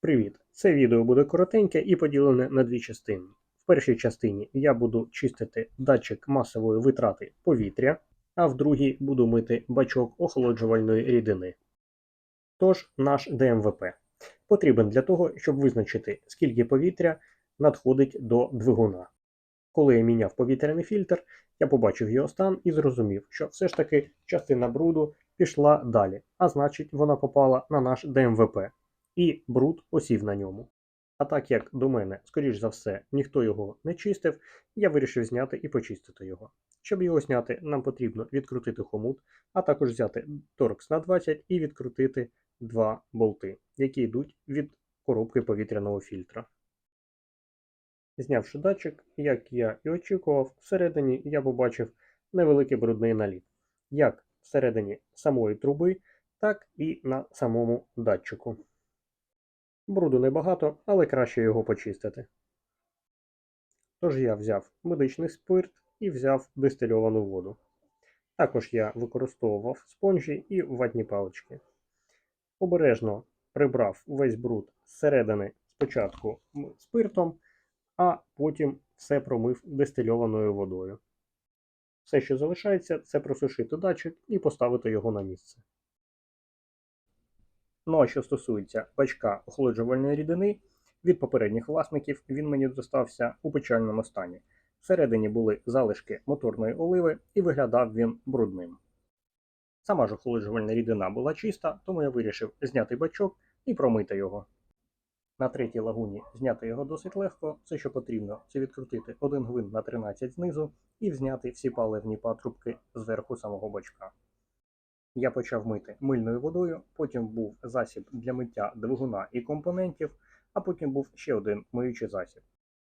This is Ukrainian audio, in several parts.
Привіт! Це відео буде коротеньке і поділене на дві частини. В першій частині я буду чистити датчик масової витрати повітря, а в другій буду мити бачок охолоджувальної рідини. Тож, наш ДМВП потрібен для того, щоб визначити, скільки повітря надходить до двигуна. Коли я міняв повітряний фільтр, я побачив його стан і зрозумів, що все ж таки частина бруду пішла далі, а значить, вона попала на наш ДМВП і бруд осів на ньому. А так як до мене, скоріш за все, ніхто його не чистив, я вирішив зняти і почистити його. Щоб його зняти, нам потрібно відкрутити хомут, а також взяти торкс на 20 і відкрутити два болти, які йдуть від коробки повітряного фільтра. Знявши датчик, як я і очікував, всередині я побачив невеликий брудний наліт, як всередині самої труби, так і на самому датчику. Бруду небагато, але краще його почистити. Тож я взяв медичний спирт і взяв дистильовану воду. Також я використовував спонжі і ватні палички. Обережно прибрав весь бруд зсередини спочатку спиртом, а потім все промив дистильованою водою. Все, що залишається, це просушити датчик і поставити його на місце. Ну а що стосується бачка охолоджувальної рідини, від попередніх власників він мені достався у печальному стані. Всередині були залишки моторної оливи і виглядав він брудним. Сама ж охолоджувальна рідина була чиста, тому я вирішив зняти бачок і промити його. На третій лагуні зняти його досить легко. Все, що потрібно, це відкрутити один гвинт на 13 знизу і зняти всі паливні патрубки зверху самого бачка. Я почав мити мильною водою, потім був засіб для миття двигуна і компонентів, а потім був ще один миючий засіб.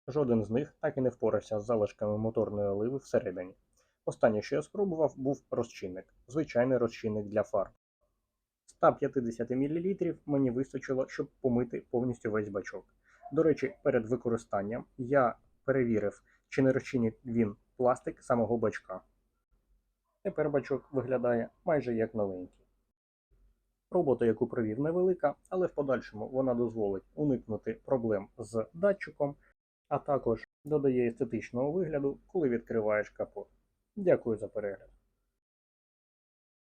Жоден з них так і не впорався з залишками моторної оливи всередині. Останнє, що я спробував, був розчинник, звичайний розчинник для фарб. 150 мл мені вистачило, щоб помити повністю весь бачок. До речі, перед використанням я перевірив, чи не розчинить він пластик самого бачка. Тепер бачок виглядає майже як новенький. Робота, яку провів, невелика, але в подальшому вона дозволить уникнути проблем з датчиком, а також додає естетичного вигляду, коли відкриваєш капот. Дякую за перегляд.